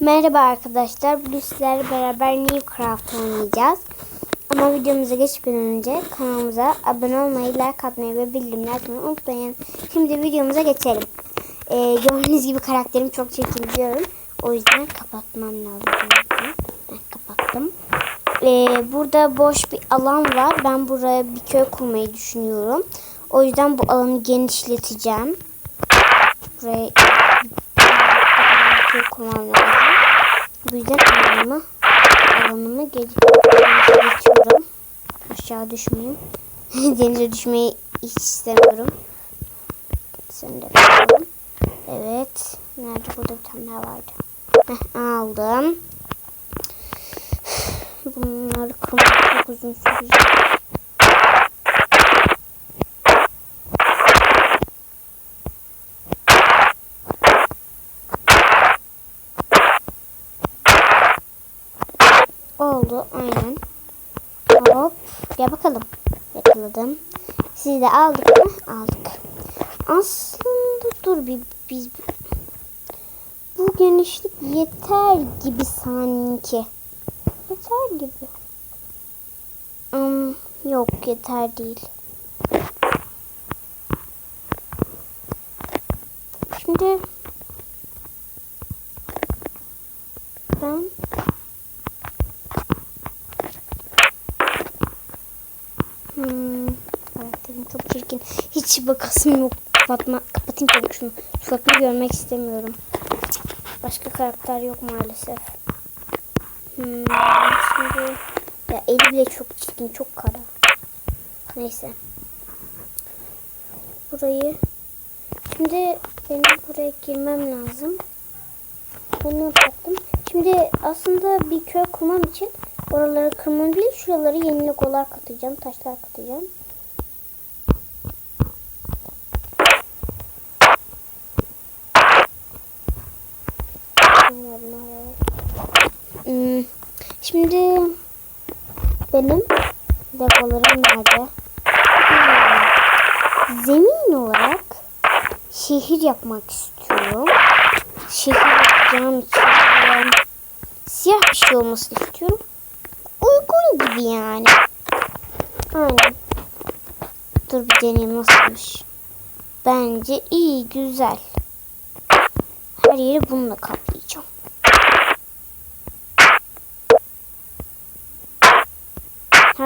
Merhaba arkadaşlar. Bugün sizlerle beraber Minecraft oynayacağız. Ama videomuza geçmeden önce kanalımıza abone olmayı, like atmayı ve bildirimleri açmayı unutmayın. Şimdi videomuza geçelim. Ee, gördüğünüz gibi karakterim çok çirkin biliyorum. O yüzden kapatmam lazım. Ben kapattım. Ee, burada boş bir alan var. Ben buraya bir köy kurmayı düşünüyorum. O yüzden bu alanı genişleteceğim. Buraya bir köy kurmam lazım. Bu yüzden alanımı, alanımı ge- genişletiyorum. Aşağı düşmeyeyim. Denize düşmeyi hiç istemiyorum. Sen de bakalım. Evet. Nerede burada bir tane daha vardı. Heh, aldım. Bunları kırmak çok uzun sürecek. Oldu aynen. Hop gel bakalım. Yakaladım. Sizi de aldık mı? Aldık. Aslında dur bir biz bu genişlik yeter gibi sanki. Yeter gibi. Hmm, yok yeter değil. Şimdi ben Hmm, karakterim çok çirkin. Hiç bakasım yok. Kapatma, kapatayım çabuk şunu. Suratını görmek istemiyorum. Başka karakter yok maalesef. Hmm, şimdi ya eli bile çok çirkin, çok kara. Neyse. Burayı şimdi benim buraya girmem lazım. Bunu yaptım. Şimdi aslında bir köy kurmam için oraları kırmam değil, şuraları yeni logolar katacağım, taşlar katacağım. Hmm, Şimdi benim legolarım nerede? Hmm, Zemin olarak şehir yapmak istiyorum. Şehir yapacağım için siyah bir şey olmasını istiyorum. Uygun gibi yani. Aynen. Dur bir deneyim nasılmış. Bence iyi, güzel. Her yeri bununla kaplayacağım.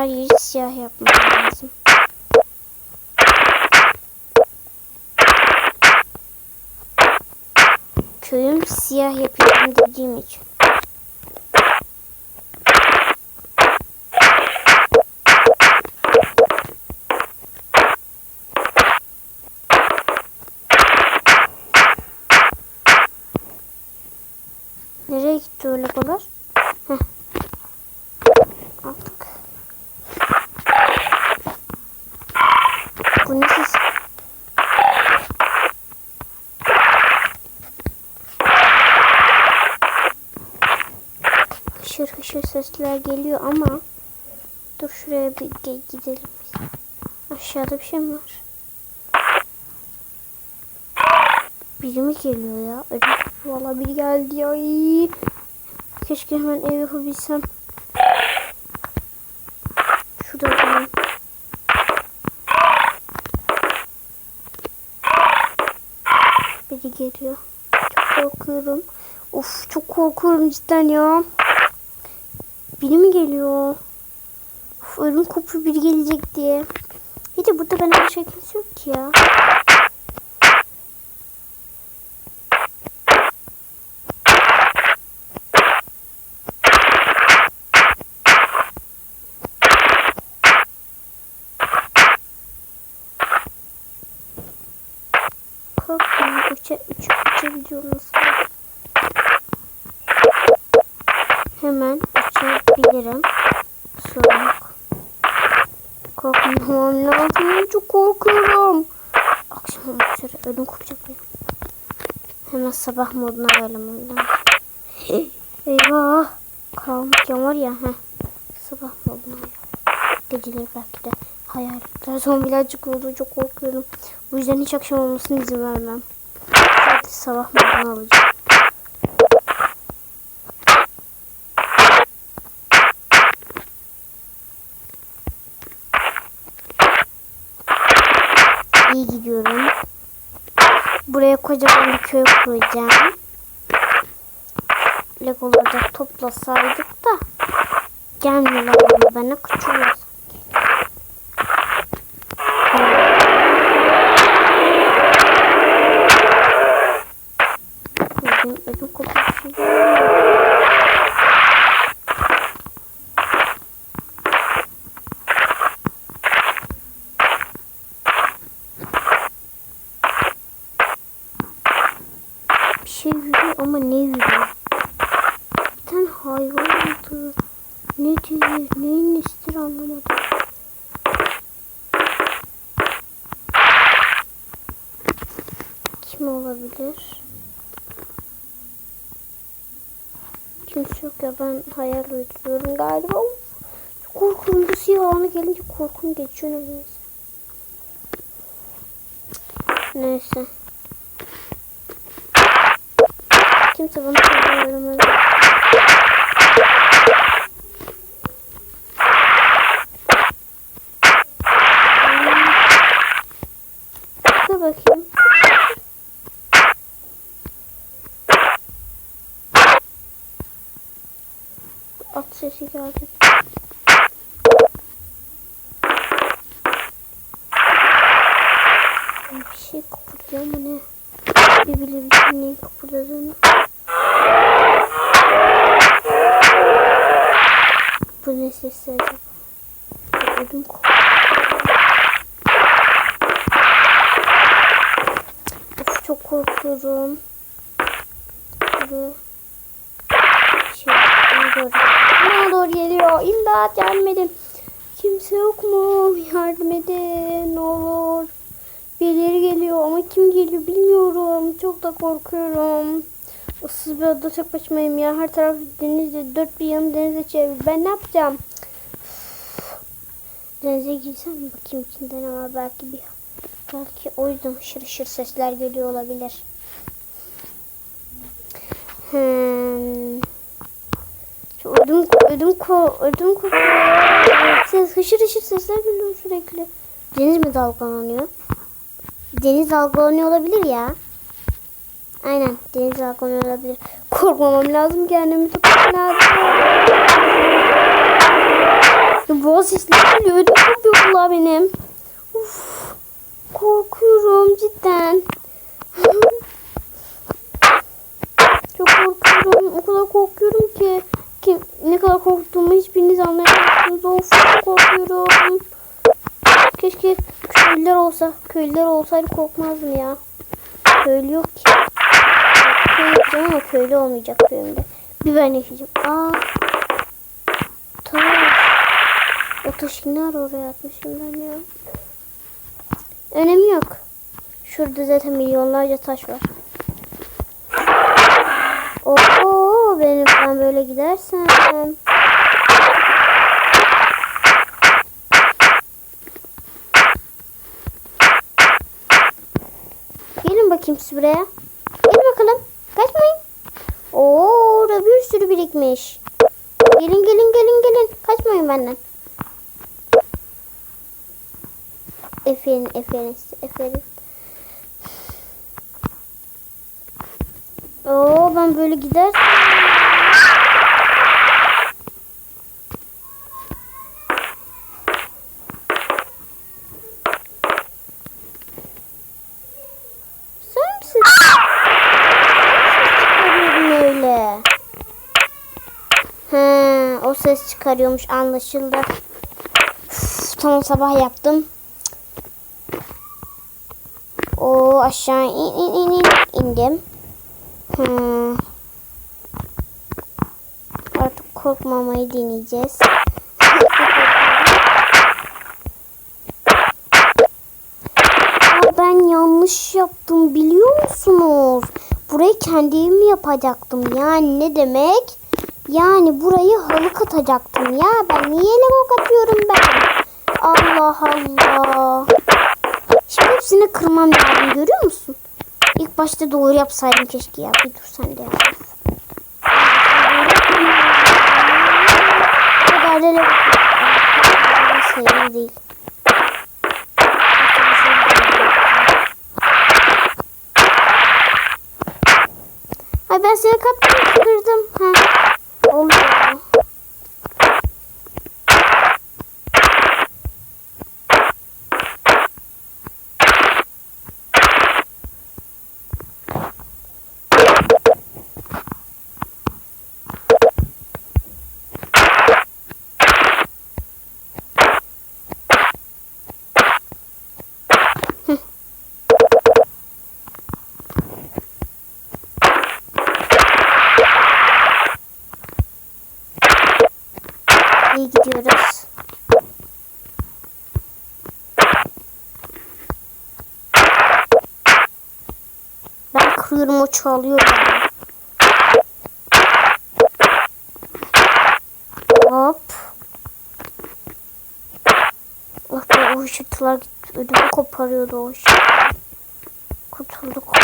Her yeri siyah yapmam lazım. Köyüm siyah yapıyorum dediğim için. Nereye gitti o legolar? Heh. Aldık. Bu ne ses? Hışır hışır sesler geliyor ama dur şuraya bir gidelim. Aşağıda bir şey mi var? Biri mi geliyor ya? Valla biri geldi ya. Keşke hemen ev yapabilsem. Şurada durayım. Biri geliyor. Çok korkuyorum. Of çok korkuyorum cidden ya. Biri mi geliyor? Of ölüm kopuyor biri gelecek diye. Bir de burada ben başka kimse yok ki ya. Hemen uçabilirim. Sorun yok. Lazım. Çok korkuyorum. Akşam olmak üzere. Ödüm kopacak benim. Hemen sabah moduna ayarlamam lazım. Eyvah. Karanlık yan var ya. Heh. Sabah moduna ayarlamam. Geceleri belki de hayaletler, zombiler çıkıyordu. Çok korkuyorum. Bu yüzden hiç akşam olmasına izin vermem. Sadece sabah modunu alacağım. Gidiyorum. Buraya kocaman bir köy kuracağım. Legoları da toplasaydık da gelmiyorlar bana kaçıyorlar. Ödüm, ödüm kopusu. Bir şey yürüyor ama ne yürüyor? Bir tane hayvan oldu. Ne diyor? Neyin nesidir anlamadım. Kim olabilir? Kimse yok ya ben hayal uyduruyorum galiba. Korkuyorum bu siyah anı gelince korkum geçiyor neyse. Neyse. Kimse bana söylemiyorum. Dur bakayım. At sesi geldi. Bir şey kıpırdıyor ama ne? Bir bilebilirim neyin kıpırdadığını. Bu ne sesi acaba? Ödüm kopuyor. Çok korkuyorum. Buraya şey bana Bana doğru geliyor. İmdat gelmedim. Kimse yok mu? Yardım edin ne olur. Birileri geliyor ama kim geliyor bilmiyorum. Çok da korkuyorum. Issız bir adada tek başımayım ya. Her taraf denizle, dört bir yanım denize çevrili. Ben ne yapacağım? Denize girsem bakayım içinde ne var belki bir belki o yüzden hışır hışır sesler geliyor olabilir. Hmm. Ödüm ödüm ko ödüm kopuyor. Ses hışır hışır sesler geliyor sürekli. Deniz mi dalgalanıyor? Deniz dalgalanıyor olabilir ya. Aynen deniz dalgalanıyor olabilir. Korkmamam lazım kendimi tutmam lazım. Boğaz sesleri geliyor. Ödüm kopuyor vallahi benim. Uf, korkuyorum cidden. Ne kadar korktuğumu hiçbiriniz anlayamazsınız. Of korkuyorum. Keşke köylüler olsa. Köylüler olsaydı korkmazdım ya. Köylü yok ki. Köy yapacağım ama köylü olmayacak köyümde. Bir ben yaşayacağım. Aa. Tamam. O taşı oraya atmışım ben ya. Önemi yok. Şurada zaten milyonlarca taş var. Oo benim ben böyle gidersem. Gelin bakayım siz buraya. Gelin bakalım. Kaçmayın. Oo orada bir sürü birikmiş. Gelin gelin gelin gelin. Kaçmayın benden. Eferin eferin eferin. Oo ben böyle gidersem. Sen misin? Öyle. He, o ses çıkarıyormuş anlaşıldı. Üf, tamam sabah yaptım. O aşağı in in in in indim. Hmm. Artık korkmamayı deneyeceğiz. Ben yanlış yaptım biliyor musunuz? Burayı kendi evimi yapacaktım. Yani ne demek? Yani burayı halı katacaktım ya. Ben niye lego katıyorum ben? Allah Allah. Şimdi hepsini kırmam lazım görüyor musun? Başta doğru yapsaydım keşke ya. Bir dur sen de yap. Kadar değil. Ay ben seni kaptım kırdım. Ben kırıyorum o çoğalıyor yani. Hop. Ah be o ışıklar gitti. Ödümü koparıyordu o ışık. Kurtulduk.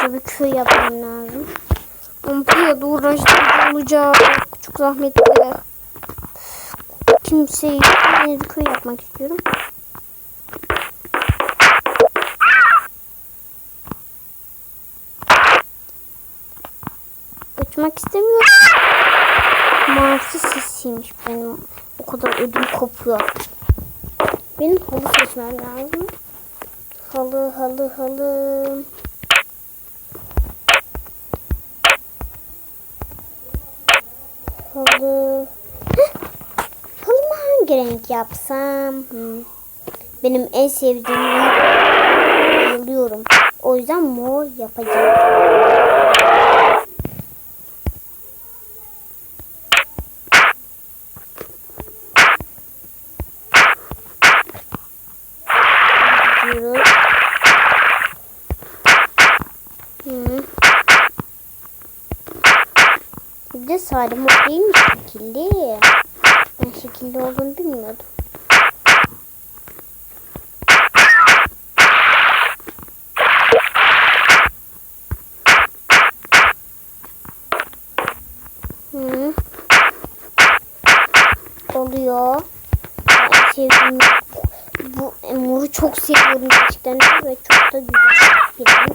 Koca bir köy yapmam lazım. Ama bu ya da uğraştırıcı olacak. Çok zahmetli. Kimseyi köy yapmak istiyorum. Uçmak istemiyorum. Martı sesiymiş benim. O kadar ödüm kopuyor. Benim halı seçmem lazım. Halı halı. Halı. Renk yapsam? Hmm. Benim en sevdiğim renk bayılıyorum. O yüzden mor yapacağım. Hı. Bir de sade mor değil mi? Ben şekilli olduğunu bilmiyordum. Oluyor. Sevdiğim bu moru çok seviyorum gerçekten ve çok da güzel.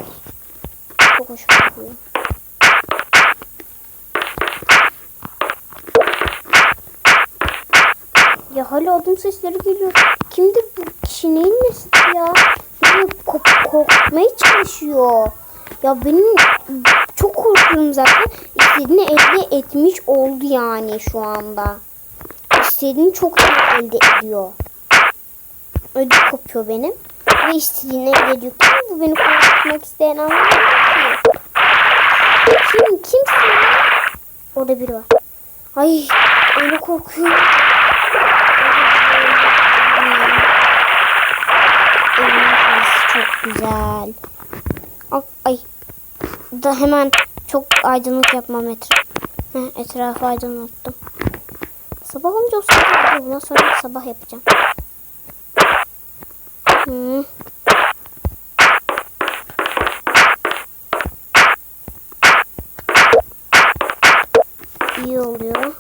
Çok hoşuma gidiyor. Ya hala adım sesleri geliyor. Kimdir bu kişi neyin nesi ya? Beni kop korkutmaya çalışıyor. Ya benim çok korkuyorum zaten. İstediğini elde etmiş oldu yani şu anda. İstediğini çok iyi elde ediyor. Ödü kopuyor benim. Ve istediğini elde ediyor. Kim bu beni korkutmak isteyen anlamadım ki. Kim? Kimsin? Orada biri var. Ay öyle korkuyorum. Evin burası çok güzel. Ay. Da hemen çok aydınlık yapmam etraf. Etrafı aydınlattım. Sabah olunca o sabah. Bundan sonra sabah yapacağım. Hı. İyi oluyor.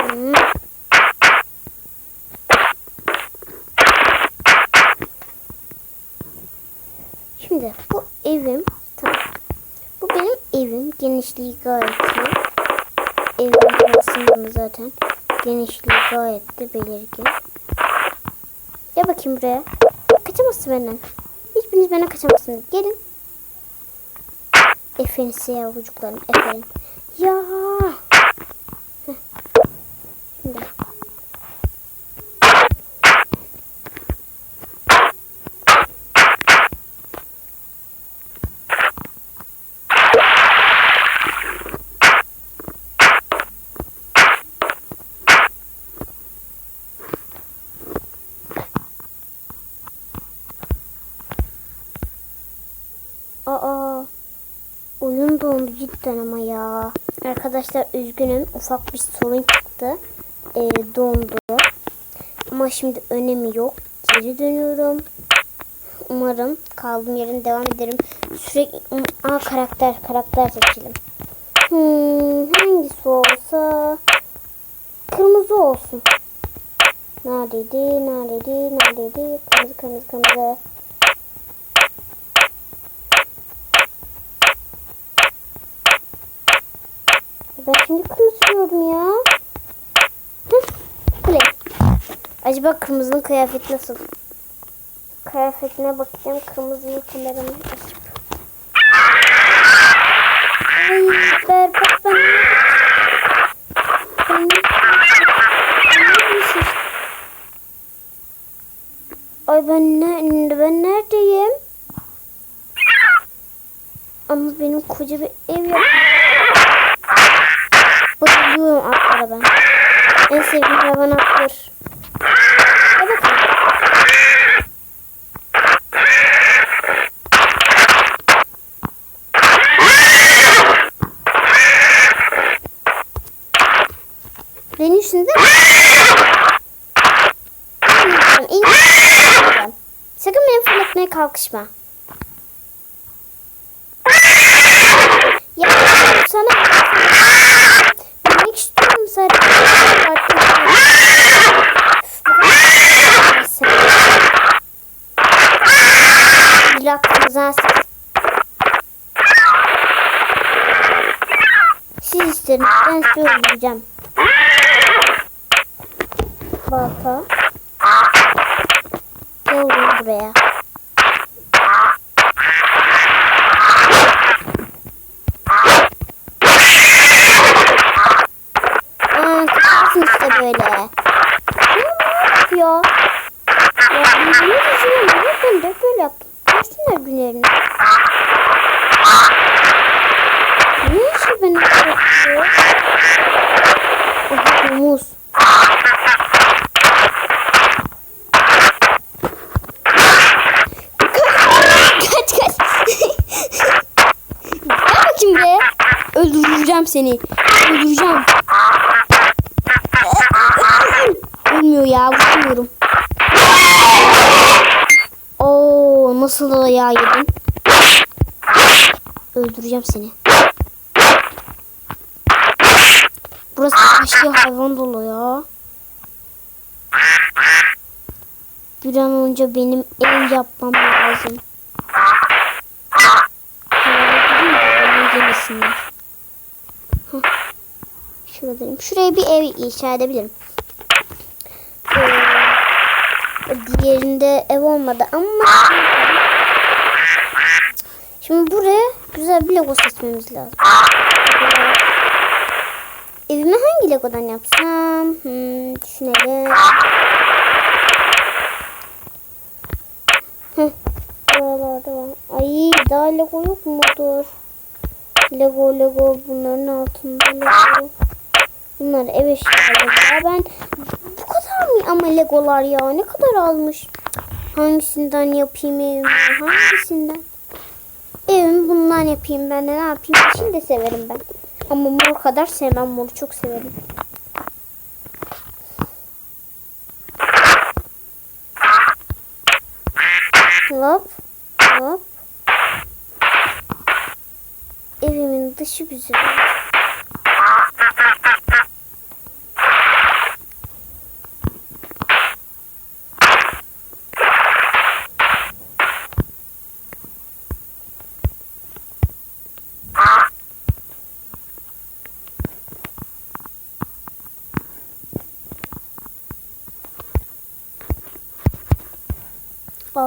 Hı. Şimdi bu evim tamam. Bu benim evim. Genişliği gayet iyi. Evin arasında zaten genişliği gayet de belirgin. Gel bakayım buraya. Kaçamazsın benden. Hiçbiriniz benden kaçamazsınız. Gelin. Efendim yavrucuklarım. Efendim. Ya. Heh. Şimdi. Aa. Dondu cidden ama ya. Arkadaşlar üzgünüm. Ufak bir sorun çıktı. Ee, dondu. Ama şimdi önemi yok. Geri dönüyorum. Umarım kaldığım yerine devam ederim. Sürekli Aa, karakter karakter seçelim. Hmm, hangisi olsa kırmızı olsun. Neredeydi? Neredeydi? Neredeydi? Kırmızı kırmızı kırmızı. Ben şimdi kırmızı diyorum ya. Play. Acaba kırmızının kıyafeti nasıl? Kıyafetine bakacağım. Kırmızının kameramı açıp. Ay berbat ben. Ben? Ay ben ne, ben neredeyim? Ama benim koca bir ev yok. Bayılıyorum atlara ben. En sevdiğim hayvan attır. Hadi bakalım. Beni üstünde mi? Sakın beni fırlatmaya kalkışma. Ya sana Bilmek istiyorum sadece. Laktınıza Siz isterim. Ben size öldüreceğim. Balta. Gel buraya. Aa, kızarsın işte böyle. Ya, ne yapıyor? Ya, ben ne düşünüyorum? Ben de böyle yaptım. Görsünler günlerini. Ne işi beni yapıyor? Aha, domuz. kaç kaç. Gel bakayım buraya. Öldüreceğim seni. Öldüreceğim. Ölmüyor ya vuramıyorum. Oo nasıl da ya yedin. Öldüreceğim seni. Burası vahşi hayvan dolu ya. Bir an önce benim ev yapmam lazım. Hayvanı yemesinler. Hah. Şuradayım. Şuraya bir ev inşa edebilirim. Ee, diğerinde ev olmadı ama şimdi buraya güzel bir logo seçmemiz lazım. Evimi hangi legodan yapsam? Hmm, düşünelim. Heh. Ay daha lego yok mudur? Lego Lego bunların altında Lego. Bunlar ev eşyaları ya. Ben bu kadar mı ama Legolar ya? Ne kadar almış? Hangisinden yapayım evimi? Hangisinden? Evimi bundan yapayım ben de ne yapayım? Yeşil de severim ben. Ama mor kadar sevmem moru çok severim. Hop hop. Evimin dışı güzel.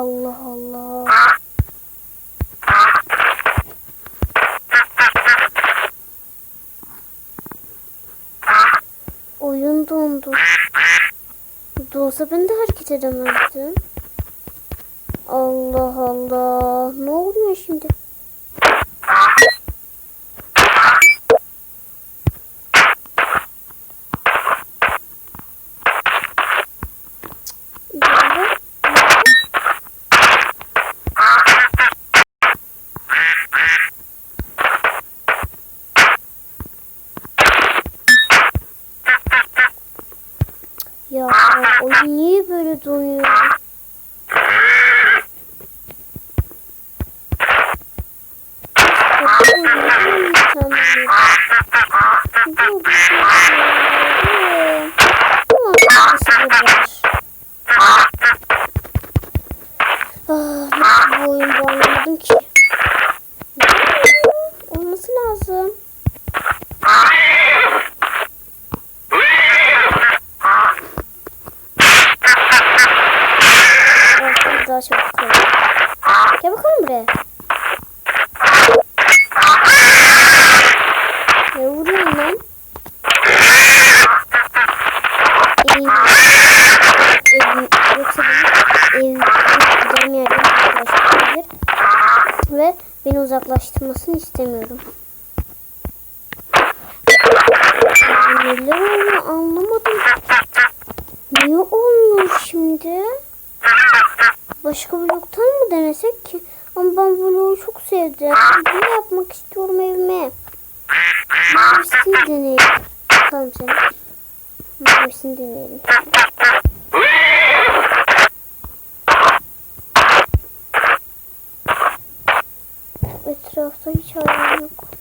Allah Allah. Oyun dondu. Donsa ben de hareket edemezdim. Allah Allah. Ne oluyor şimdi? Böyle. Ya oyun niye böyle donuyor? Evim. Evim. Yoksa benim ev gideceğim yerden uzaklaştırabilir. Ve beni uzaklaştırmasını istemiyorum. Neler oldu anlamadım. Niye olmuyor şimdi? Başka bloktan mı denesek ki? Ama ben bloğu çok sevdim. Ne yapmak istiyorum evime? Mavisini deneyelim. Bakalım seni. Mavisini deneyelim. Etrafta hiç hayvan yok.